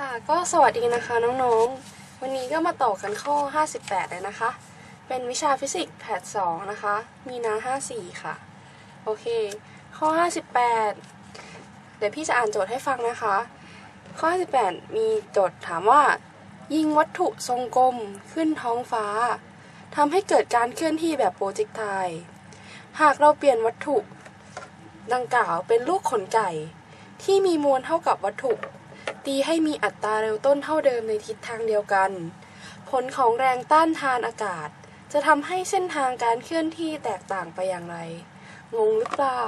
ค่ะก็สวัสดีนะคะน้องๆ วันนี้ก็มาต่อกันข้อ 58 เลยนะคะ เป็นวิชาฟิสิกส์แพท2นะคะ มีนา 54 ค่ะ โอเค ข้อ 58 เดี๋ยวพี่จะอ่านโจทย์ให้ฟังนะคะ ข้อ 58 มีโจทย์ถามว่า ยิงวัตถุทรงกลมขึ้นท้องฟ้าทำให้เกิดการเคลื่อนที่แบบโปรเจกไทหากเราเปลี่ยนวัตถุดังกล่าวเป็นลูกขนไก่ ที่มีมวลเท่ากับวัตถุ ตีให้มีอัตราเร็วต้นเท่าเดิมในทิศทางเดียวกัน ผลของแรงต้านทานอากาศ จะทำให้เส้นทางการเคลื่อนที่แตกต่างไปอย่างไร งงหรือเปล่า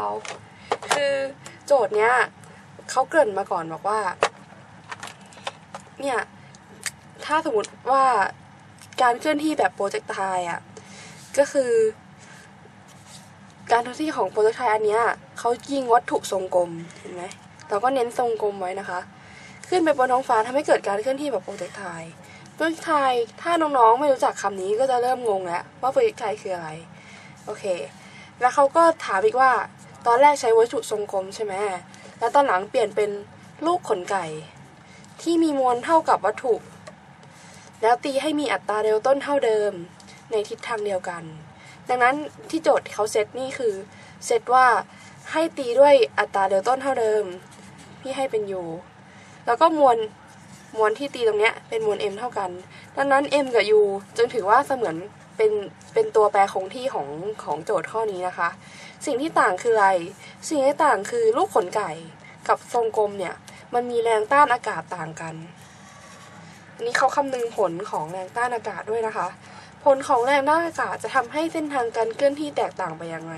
คือโจทย์เนี้ยเขาเกริ่นมาก่อนบอกว่า เนี่ย ถ้าสมมติว่าการเคลื่อนที่แบบโปรเจกต์ไทอะ ก็คือ การเคลื่อนที่ของโปรเจกต์ไทอันเนี้ยเขายิงวัตถุทรงกลมเห็นไหมเราก็เน้นทรงกลมไว้นะคะ ขึ้นไปบนท้องฟ้าทำให้เกิดการเคลื่อนที่แบบโปรเจกต์ไทโปรเจกต์ไทถ้าน้องๆไม่รู้จักคำนี้ก็จะเริ่มงงแล้วว่าโปรเจกต์ไทคืออะไร โอเค แล้วเขาก็ถามอีกว่าตอนแรกใช้วัตถุทรงกลมใช่ไหมแล้วตอนหลังเปลี่ยนเป็นลูกขนไก่ ที่มีมวลเท่ากับวัตถุ แล้วตีให้มีอัตราเร็วต้นเท่าเดิม ในทิศทางเดียวกัน ดังนั้นที่โจทย์เขาเซตนี่คือเซตว่าให้ตีด้วยอัตราเร็วต้นเท่าเดิม พี่ให้เป็น u แล้วก็มวลมวลที่ตีตรงเนี้ยเป็นมวล m เท่ากัน ดังนั้น m กับ u จึงถือว่าเสมือนเป็นเป็นตัวแปรคงที่ของของโจทย์ข้อนี้นะคะ สิ่งที่ต่างคืออะไร สิ่งที่ต่างคือลูกขนไก่กับทรงกลมเนี่ยมันมีแรงต้านอากาศต่างกัน อันนี้เขาคำนึงผลของแรงต้านอากาศด้วยนะคะ ผลของแรงต้านอากาศจะทำให้เส้นทางการเคลื่อนที่แตกต่างไปย่างไร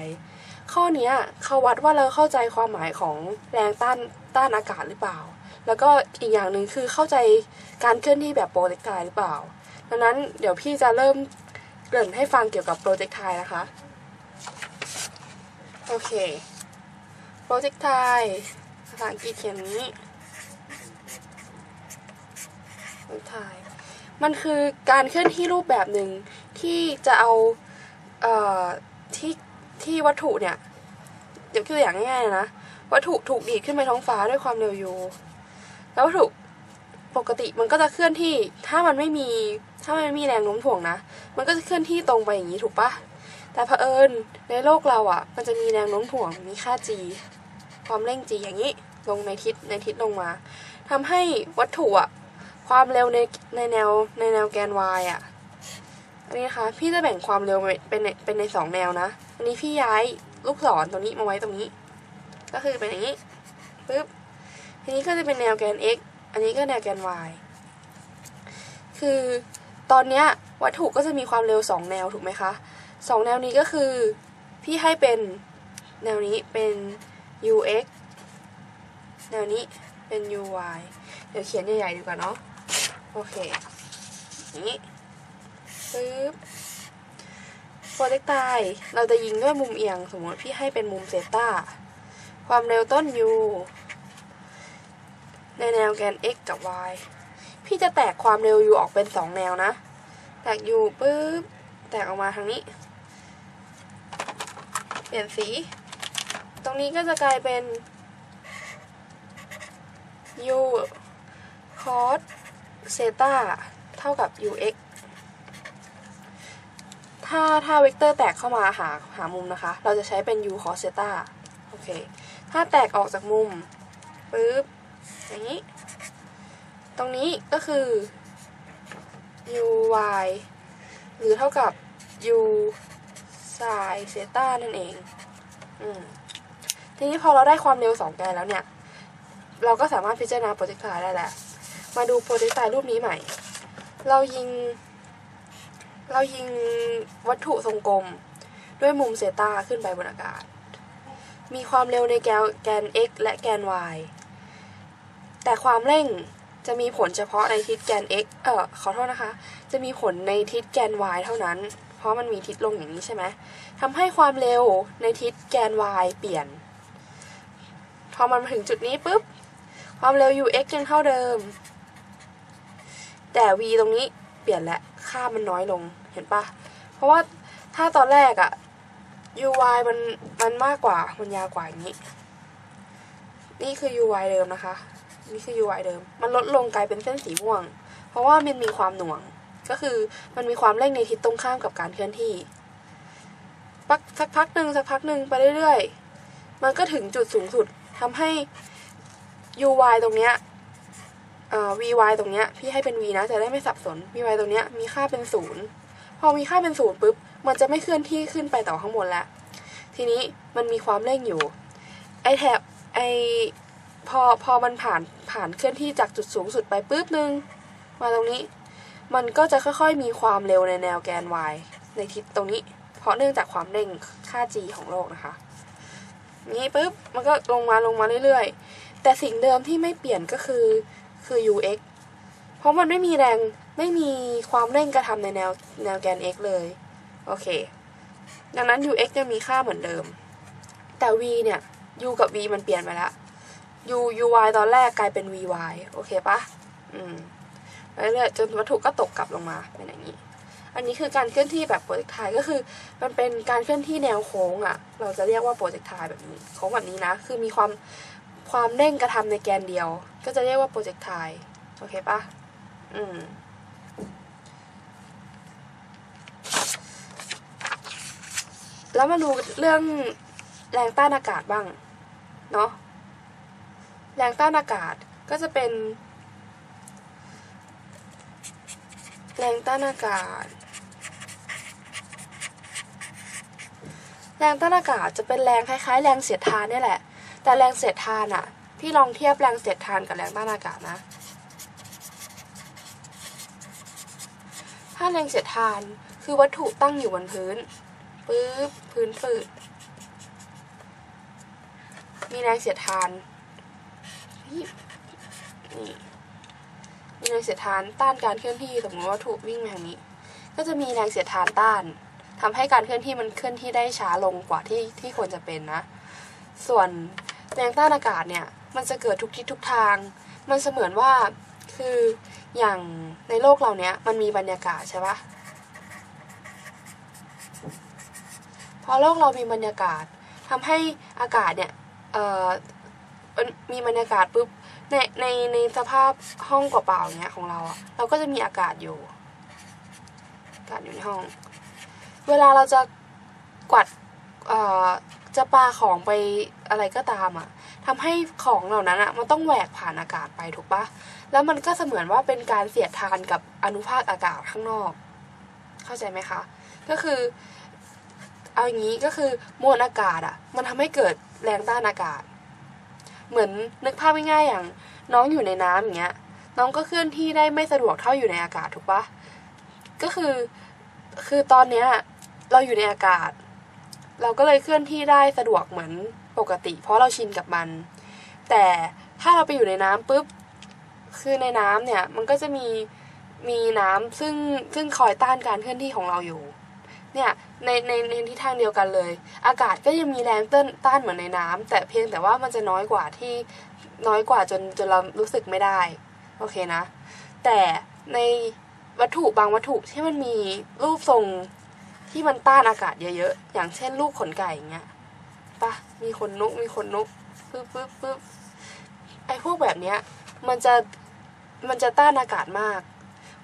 ข้อนี้เขาวัดว่าเราเข้าใจความหมายของแรงต้านต้านอากาศหรือเปล่า แล้วก็อีกอย่างหนึ่งคือเข้าใจการเคลื่อนที่แบบโปรเจกต์ไทหรือเปล่า ดังนั้นเดี๋ยวพี่จะเริ่มเกริ่นให้ฟังเกี่ยวกับโปรเจกต์ไทนะคะ โอเค โปรเจกต์ไทภาษาอังกฤษเขียนนี้โปรเจกต์ไทมันคือการเคลื่อนที่รูปแบบหนึ่งที่จะเอาเอ่อที่ที่วัตถุเนี่ยเดี๋ยวคืออย่างง่ายๆนะ วัตถุถูกดีดขึ้นไปท้องฟ้าด้วยความเร็ว u แล้ววัตถุปกติมันก็จะเคลื่อนที่ถ้ามันไม่มีถ้ามันไม่มีแรงโน้มถ่วงนะ มันก็จะเคลื่อนที่ตรงไปอย่างนี้ถูกปะแต่เผอิญในโลกเราอะ มันจะมีแรงโน้มถ่วงมีค่า g ความเร่ง g อย่างนี้ลงในทิศในทิศลงมาทำให้วัตถุอะความเร็วในในแนวในแนวแกน y อะอันนี้นะคะพี่จะแบ่งความเร็วเป็นในเป็นในสองแนวนะอันนี้พี่ย้ายลูกศรตรงนี้มาไว้ตรงนี้ ก็คือเป็นอย่างนี้ปึ๊บ ทีนี้ก็จะเป็นแนวแกน x อันนี้ก็แนวแกน y คือตอนเนี้ยวัตถุก็จะมีความเร็วสองแนวถูกไหมคะสองแนวนี้ก็คือ พี่ให้เป็นแนวนี้เป็น ux แนวนี้เป็น uy เดี๋ยวเขียนใหญ่ๆดีกว่าเนาะโอเคอย่างนี้ปึ๊บโปรเจกต์ไทล์เราจะยิงด้วยมุมเอียง สมมติพี่ให้เป็นมุมเซต้า ความเร็วต้น u ในแนวแกน x กับ y พี่จะแตกความเร็ว u ออกเป็นสองแนวนะ แตก u ปุ๊บ แตกออกมาทางนี้ เปลี่ยนสี ตรงนี้ก็จะกลายเป็น u cos เซตาเท่ากับ ux ถ้าถ้าเวกเตอร์แตกเข้ามาหาหามุมนะคะ เราจะใช้เป็น u cos เซตาโอเค ถ้าแตกออกจากมุมปุ๊บ อย่างนี้ ตรงนี้ก็คือ u y หรือเท่ากับ u sin เซตานั่นเองอืมทีนี้พอเราได้ความเร็วสองแกนแล้วเนี่ย เราก็สามารถพิจารณาโปรเจกต์ไทล์ได้แล้วมาดูโปรเจกต์ไทล์รูปนี้ใหม่ เรายิง เรายิงวัตถุทรงกลม ด้วยมุมเซต้าขึ้นไปบนอากาศ มีความเร็วในแกนแกน x และแกน y แต่ความเร่งจะมีผลเฉพาะในทิศแกน x เออขอโทษนะคะ จะมีผลในทิศแกน y เท่านั้น เพราะมันมีทิศลงอย่างนี้ใช่ไหมทำให้ความเร็วในทิศแกน y เปลี่ยน พอมันมาถึงจุดนี้ปุ๊บ ความเร็ว ux ยังเท่าเดิม แต่ v ตรงนี้เปลี่ยนแล้วค่ามันน้อยลง เห็นปะเพราะว่าถ้าตอนแรกอะ uy มันมันมากกว่า มันยาวกว่าอย่างนี้ นี่คือ uy เดิมนะคะ นี่คือ uy เดิม มันลดลงกลายเป็นเส้นสีม่วง เพราะว่ามันมีความหน่วง ก็คือมันมีความเร่งในทิศตรงข้ามกับการเคลื่อนที่ปักสักพักหนึ่งสักพักหนึ่งไปเรื่อยๆ มันก็ถึงจุดสูงสุดทำให้ uy ตรงเนี้ยเอ่อ vy ตรงเนี้ยพี่ให้เป็น v นะจะได้ไม่สับสน vy ตรงเนี้ยมีค่าเป็นศูนย์พอมีค่าเป็นศูนย์ปุ๊บมันจะไม่เคลื่อนที่ขึ้นไปต่อข้างบนแล้วทีนี้มันมีความเร่งอยู่ไอแถบไอ พอพอมันผ่านผ่านเคลื่อนที่จากจุดสูงสุดไปปุ๊บนึง มาตรงนี้ มันก็จะค่อยๆมีความเร็วในแนวแกน y ในทิศตรงนี้ เพราะเนื่องจากความเร่งค่า g ของโลกนะคะนี้ปุ๊บมันก็ลงมาลงมาเรื่อยๆ แต่สิ่งเดิมที่ไม่เปลี่ยนก็คือคือ ux เพราะมันไม่มีแรงไม่มีความเร่งกระทำในแนวแนวแกน x เลย โอเค ดังนั้น ux ยังมีค่าเหมือนเดิม แต่ v เนี่ย u กับ v มันเปลี่ยนไปแล้ว u uy ตอนแรกกลายเป็น vy โอเคปะอืมไปเรื่อยๆจนวัตถุก็ตกกลับลงมาเป็นอย่างนี้ อันนี้คือการเคลื่อนที่แบบโปรเจกไทก็คือ มันเป็นการเคลื่อนที่แนวโค้งอะ่ะ เราจะเรียกว่าโปรเจกไทแบบนี้โค้งแบบนี้นะ คือมีความความเร่งกระทำในแกนเดียว ก็จะเรียกว่าโปรเจกไทโอเคปะอืมแล้วมาดูเรื่องแรงต้านอากาศบ้าง เนาะ แรงต้านอากาศก็จะเป็น แรงต้านอากาศ แรงต้านอากาศจะเป็นแรงคล้าย ๆ แรงเสียดทานนี่แหละ แต่แรงเสียดทานอะพี่ลองเทียบแรงเสียดทานกับแรงต้านอากาศนะ ถ้าแรงเสียดทานคือวัตถุตั้งอยู่บนพื้นปึ๊บพื้นฝืดมีแรงเสียดทาน นี่นี่มีแรงเสียดทานต้านการเคลื่อนที่สมมติว่าถูกวิ่งมาทางนี้ ก็จะมีแรงเสียดทานต้านทำให้การเคลื่อนที่มันเคลื่อนที่ได้ช้าลงกว่าที่ที่ควรจะเป็นนะ ส่วนแรงต้านอากาศเนี่ยมันจะเกิดทุกทิศทุกทาง มันเสมือนว่าคืออย่างในโลกเราเนี้ยมันมีบรรยากาศใช่ปะพอโลกเรามีบรรยากาศทำให้อากาศเนี่ยเอ่อ มีบรรยากาศปุ๊บในในในสภาพห้องเปล่าๆเนี้ยของเราอะเราก็จะมีอากาศอยู่ อากาศอยู่ในห้อง เวลาเราจะกวัดเอ่อจะปาของไปอะไรก็ตามอะทำให้ของเหล่านั้นอะมันต้องแหวกผ่านอากาศไปถูกปะแล้วมันก็เสมือนว่าเป็นการเสียดทานกับอนุภาคอากาศข้างนอก เข้าใจไหมคะ ก็คือ เอาอย่างนี้ก็คือมวลอากาศอะมันทำให้เกิดแรงต้านอากาศ เหมือนนึกภาพง่ายๆอย่าง น้องอยู่ในน้ำอย่างเงี้ย น้องก็เคลื่อนที่ได้ไม่สะดวกเท่าอยู่ในอากาศถูกปะก็คือคือตอนเนี้ยเราอยู่ในอากาศ เราก็เลยเคลื่อนที่ได้สะดวกเหมือนปกติ เพราะเราชินกับมัน แต่ถ้าเราไปอยู่ในน้ำปุ๊บคือในน้ำเนี่ยมันก็จะมีมีน้ำซึ่งซึ่งคอยต้านการเคลื่อนที่ของเราอยู่ เนี่ยในในในทิศทางเดียวกันเลย อากาศก็ยังมีแรงต้นต้านเหมือนในน้ำแต่เพียงแต่ว่ามันจะน้อยกว่าที่น้อยกว่าจนจนเรารู้สึกไม่ได้โอเคนะ แต่ในวัตถุบางวัตถุที่มันมีรูปทรงที่มันต้านอากาศเยอะๆ อย่างเช่นรูปขนไก่อย่างเงี้ยปะมีขนนกมีขนนกปึ๊บปึ๊บปึ๊บไอ้พวกแบบเนี้ยมันจะมันจะต้านอากาศมาก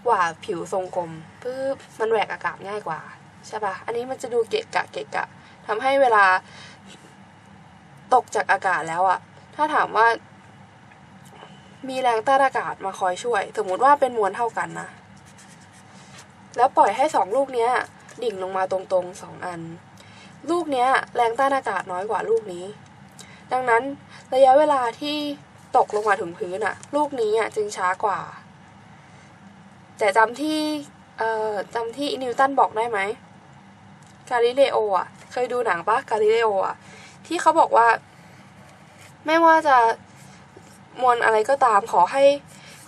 กว่าผิวทรงกลมปึ๊บมันแหวกอากาศง่ายกว่า ใช่ปะอันนี้มันจะดูเกะกะเกะกะทำให้เวลาตกจากอากาศแล้วอะถ้าถามว่า มีแรงต้านอากาศมาคอยช่วย สมมติว่าเป็นมวลเท่ากันนะ แล้วปล่อยให้สองลูกเนี้ย ดิ่งลงมาตรงๆสองอัน ลูกเนี้ย แรงต้านอากาศน้อยกว่าลูกนี้ ดังนั้นระยะเวลาที่ตกลงมาถึงพื้นอะลูกนี้อะจึงช้ากว่า แต่จำที่จำที่นิวตันบอกได้ไหม กาลิเลโออะ เคยดูหนังปะกาลิเลโออะ ที่เขาบอกว่า ไม่ว่าจะมวลอะไรก็ตามขอให้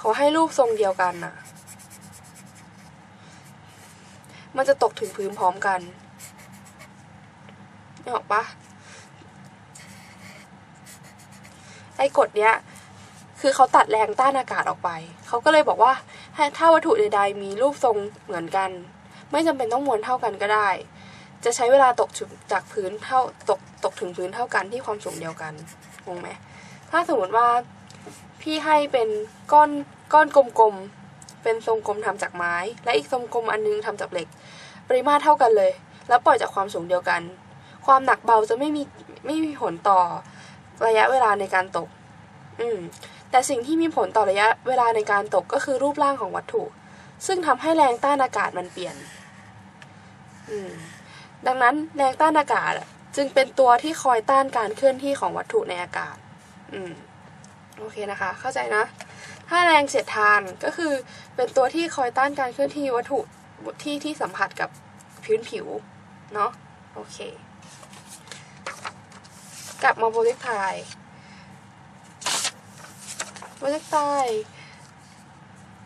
ขอให้รูปทรงเดียวกันน่ะ มันจะตกถึงพื้นพร้อมกันนี่ออกปะไอ้กฎเนี้ย คือเขาตัดแรงต้านอากาศออกไป เขาก็เลยบอกว่า ถ้าวัตถุใดๆ มีรูปทรงเหมือนกัน ไม่จำเป็นต้องมวลเท่ากันก็ได้ จะใช้เวลาตกจากพื้นเท่าตกตกถึงพื้นเท่ากันที่ความสูงเดียวกันงงไหมถ้าสมมติว่าพี่ให้เป็นก้อนก้อนกลมๆเป็นทรงกลมทำจากไม้ และอีกทรงกลมอันนึงทำจากเหล็ก ปริมาตรเท่ากันเลย แล้วปล่อยจากความสูงเดียวกัน ความหนักเบาจะไม่มีไม่มีผลต่อระยะเวลาในการตก อืมแต่สิ่งที่มีผลต่อระยะเวลาในการตกก็คือรูปร่างของวัตถุ ซึ่งทำให้แรงต้านอากาศมันเปลี่ยน อืม ดังนั้นแรงต้านอากาศจึงเป็นตัวที่คอยต้านการเคลื่อนที่ของวัตถุในอากาศ อืม โอเคนะคะ เข้าใจนะ ถ้าแรงเสียดทานก็คือเป็นตัวที่คอยต้านการเคลื่อนที่วัตถุที่ที่สัมผัสกับพื้นผิว เนาะ โอเค กลับมาโปรเจกต์ไทโปรเจกต์ไท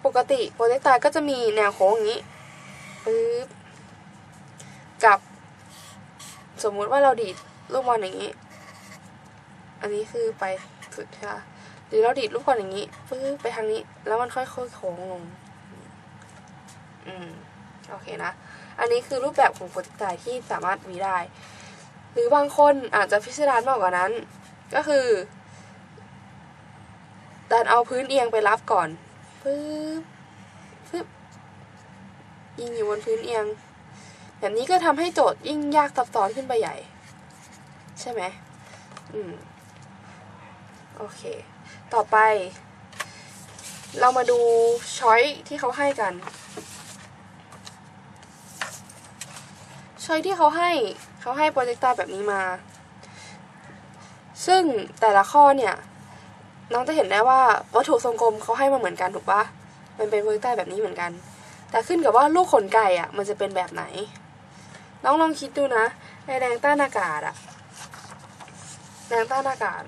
ปกติโปรเจกต์ไทก็จะมีแนวโค้งอย่างนี้ปึ๊บ สมมุติว่าเราดีดลูกบอลอย่างนี้ อันนี้คือไปสุดใช่ะหรือเราดีดลูกบอลอย่างนี้ปึ๊บไปทางนี้ แล้วมันค่อยๆโค้งลง อืม โอเคนะ อันนี้คือรูปแบบของโปรเจกต์ไทที่สามารถมีได้ หรือบางคนอาจจะพิสดารมากกว่านั้น ก็คือดันเอาพื้นเอียงไปรับก่อนปึ๊บปึ๊บยิงอยู่บนพื้นเอียง แบบนี้ก็ทำให้โจทย์ยิ่งยากซับซ้อนขึ้นไปใหญ่ ใช่ไหมอืม โอเค ต่อไป เรามาดูช้อยที่เขาให้กัน ช้อยที่เขาให้เขาให้โปรเจกต์ตาแบบนี้มา ซึ่งแต่ละข้อเนี่ย น้องจะเห็นได้ว่าวัตถุทรงกลมเขาให้มาเหมือนกันถูกปะมันเป็นโปรเจกต์ตาแบบนี้เหมือนกันแต่ขึ้นกับว่าลูกขนไก่อะมันจะเป็นแบบไหน น้องลองคิดดูนะไอแรงต้านอากาศอะแรงต้านอากาศ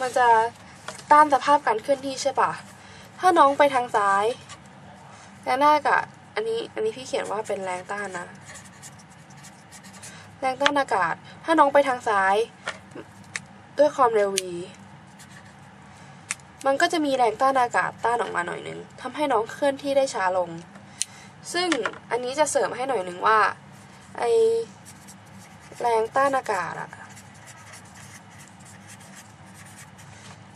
มันจะต้านสภาพการเคลื่อนที่ใช่ปะถ้าน้องไปทางซ้ายแรงต้านอากาศอันนี้อันนี้พี่เขียนว่าเป็นแรงต้านนะ แรงต้านอากาศ ถ้าน้องไปทางซ้าย ด้วยความเร็ว v มันก็จะมีแรงต้านอากาศต้านออกมาหน่อยนึงทำให้น้องเคลื่อนที่ได้ช้าลง ซึ่งอันนี้จะเสริมให้หน่อยหนึ่งว่า ไอแรงต้านอากาศอะ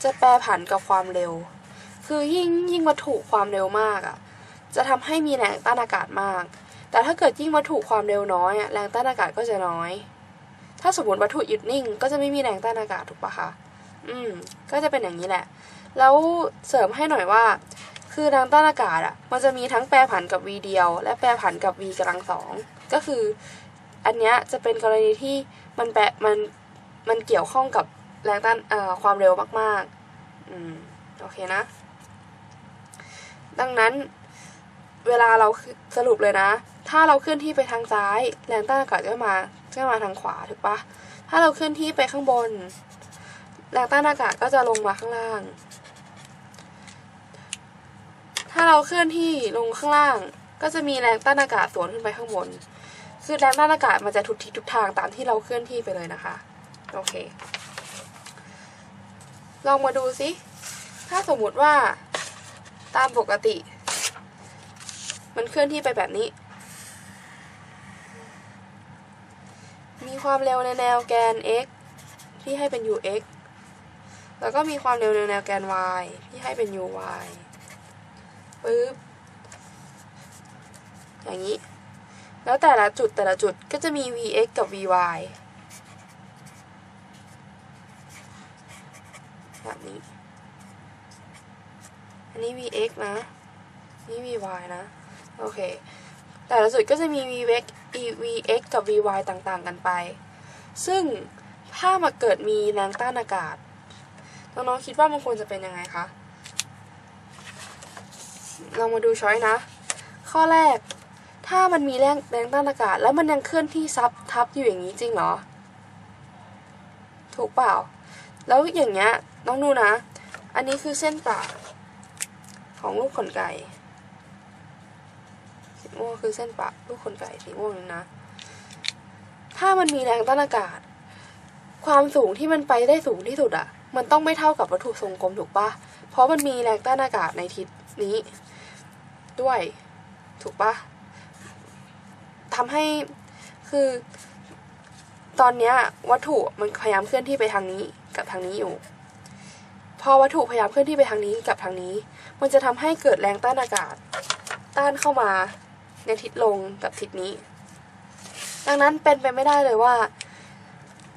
จะแปรผันกับความเร็ว คือยิ่งยิ่งวัตถุความเร็วมากอะจะทำให้มีแรงต้านอากาศมาก แต่ถ้าเกิดยิ่งวัตถุความเร็วน้อยอะแรงต้านอากาศก็จะน้อย ถ้าสมมติวัตถุหยุดนิ่ง ก็จะไม่มีแรงต้านอากาศถูกปะคะ อืม ก็จะเป็นอย่างนี้แหละ แล้วเสริมให้หน่อยว่า คือแรงต้านอากาศอะ มันจะมีทั้งแปรผันกับ v เดียว และแปรผันกับ v กำลังสอง ก็คือ อันเนี้ยจะเป็นกรณีที่มันแปรมันมันเกี่ยวข้องกับแรงต้านเอ่อความเร็วมาก ๆ อืม โอเคนะ ดังนั้นเวลาเราสรุปเลยนะ ถ้าเราเคลื่อนที่ไปทางซ้าย แรงต้านอากาศก็มาก็มาทางขวาถูกปะถ้าเราเคลื่อนที่ไปข้างบน แรงต้านอากาศก็จะลงมาข้างล่าง ถ้าเราเคลื่อนที่ลงข้างล่าง ก็จะมีแรงต้านอากาศสวนขึ้นไปข้างบน คือแรงต้านอากาศมันจะทุกทิศทุกทางตามที่เราเคลื่อนที่ไปเลยนะคะ โอเค ลองมาดูสิถ้าสมมุติว่าตามปกติ มันเคลื่อนที่ไปแบบนี้ มีความเร็วในแนวแกน x ที่ให้เป็น ux แล้วก็มีความเร็วในแนวแกน y ที่ให้เป็น uy ปึ๊บอย่างนี้ แล้วแต่ละจุดแต่ละจุดก็จะมี vx กับ vy แบบนี้ อันนี้ vx นะ นี่ vy นะ โอเค แต่ละจุดก็จะมี vx vx กับ vy ต่างๆ กันไป ซึ่งถ้ามาเกิดมีแรงต้านอากาศ น้องๆ คิดว่ามันควรจะเป็นยังไงคะ เรามาดูช้อยนะ ข้อแรก ถ้ามันมีแรงแรงต้านอากาศ แล้วมันยังเคลื่อนที่ซับทับอยู่อย่างนี้จริงเหรอ ถูกเปล่า แล้วอย่างเงี้ยน้องดูนะ อันนี้คือเส้นปากของลูกขนไก่สีม่วงคือเส้นปะลูกขนไก่สีม่วงนี่นะ ถ้ามันมีแรงต้านอากาศ ความสูงที่มันไปได้สูงที่สุดอะมันต้องไม่เท่ากับวัตถุทรงกลมถูกปะเพราะมันมีแรงต้านอากาศในทิศนี้ ด้วย ถูกปะทำให้คือ ตอนเนี้ยวัตถุมันพยายามเคลื่อนที่ไปทางนี้กับทางนี้อยู่ พอวัตถุพยายามเคลื่อนที่ไปทางนี้กับทางนี้ มันจะทำให้เกิดแรงต้านอากาศ ต้านเข้ามาในทิศลงกับทิศนี้ ดังนั้นเป็นไปไม่ได้เลยว่า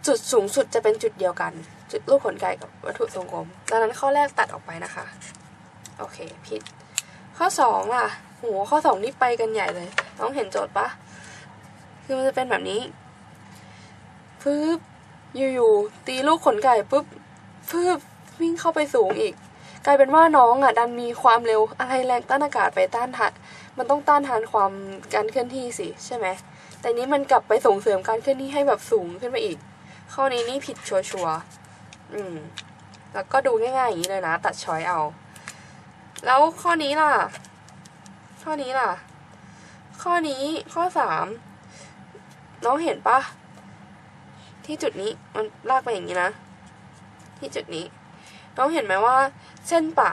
จุดสูงสุดจะเป็นจุดเดียวกัน จุดลูกขนไก่กับวัตถุทรงกลม ดังนั้นข้อแรกตัดออกไปนะคะ โอเค ผิด ข้อสองล่ะโหข้อสองนี่ไปกันใหญ่เลย น้องเห็นโจทย์ปะคือมันจะเป็นแบบนี้ปึ๊บอยู่ๆตีลูกขนไก่ปุ๊บปึ๊บวิ่งเข้าไปสูงอีก กลายเป็นว่าน้องอะ ดันมีความเร็วอะไรแรงต้านอากาศไปต้านทานมันต้องต้านทานความการเคลื่อนที่สิใช่ไหมแต่นี้มันกลับไปส่งเสริมการเคลื่อนที่ให้แบบสูงขึ้นไปอีก ข้อนี้นี่ผิดชัวร์ๆอืม แล้วก็ดูง่ายๆอย่างนี้เลยนะ ตัดช้อยเอา แล้วข้อนี้ล่ะ ข้อนี้ล่ะ ข้อนี้ข้อสามน้องเห็นปะที่จุดนี้มันลากไปอย่างนี้นะ ที่จุดนี้ น้องเห็นไหมว่า เส้นปะ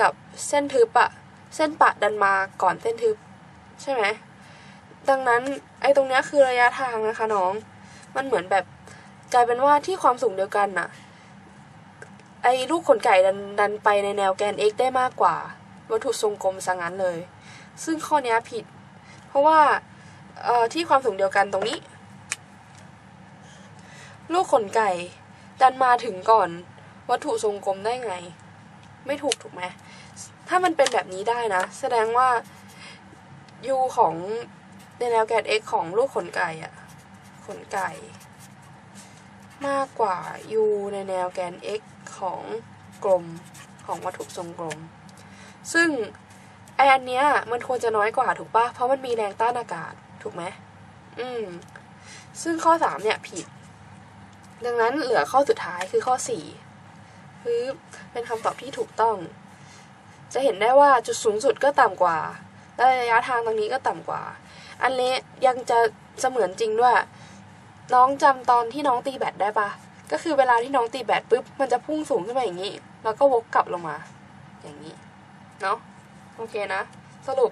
กับเส้นทึบอะเส้นปะดันมาก่อนเส้นทึบ ใช่ไหมดังนั้นไอ้ตรงเนี้ยคือระยะทางนะคะน้อง มันเหมือนแบบกลายเป็นว่าที่ความสูงเดียวกันน่ะ ไอ้ลูกขนไก่ดันดันไปในแนวแกน x ได้มากกว่า วัตถุทรงกลมซะงั้นเลย ซึ่งข้อนี้ผิด เพราะว่าที่ความสูงเดียวกันตรงนี้ ลูกขนไก่ ดันมาถึงก่อน วัตถุทรงกลมได้ไง ไม่ถูกถูกไหมถ้ามันเป็นแบบนี้ได้นะ แสดงว่า u ของในแนวแกน x ของลูกขนไก่อะขนไก่ มากกว่า u ในแนวแกน x ของกลมของวัตถุทรงกลม ซึ่งไออันเนี้ยมันควรจะน้อยกว่าถูกปะเพราะมันมีแรงต้านอากาศถูกไหมอืม ซึ่งข้อสามเนี่ยผิด ดังนั้นเหลือข้อสุดท้ายคือข้อสี่คือเป็นคำตอบที่ถูกต้อง จะเห็นได้ว่าจุดสูงสุดก็ต่ำกว่าและระยะทางตรงนี้ก็ต่ำกว่า อันเละยังจะเสมือนจริงด้วย น้องจำตอนที่น้องตีแบตได้ปะก็คือเวลาที่น้องตีแบตปุ๊บมันจะพุ่งสูงขึ้นมาอย่างนี้ แล้วก็วกกลับลงมา อย่างนี้ เนาะโอเคนะ สรุป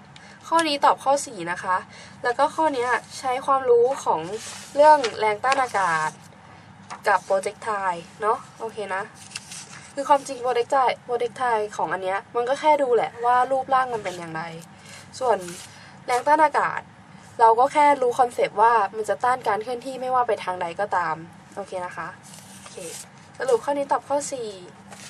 ข้อนี้ตอบข้อ 4 นะคะ แล้วก็ข้อนี้ใช้ความรู้ของเรื่องแรงต้านอากาศ กับโปรเจกไทเนาะโอเคนะ คือความจริงโปรเจกไทโปรเจกไทของอันเนี้ยมันก็แค่ดูแหละว่ารูปร่างมันเป็นอย่างไร ส่วนแรงต้านอากาศ เราก็แค่รู้คอนเซปต์ว่ามันจะต้านการเคลื่อนที่ไม่ว่าไปทางใดก็ตาม โอเคนะคะ โอเค สรุปข้อนี้ตอบข้อ 4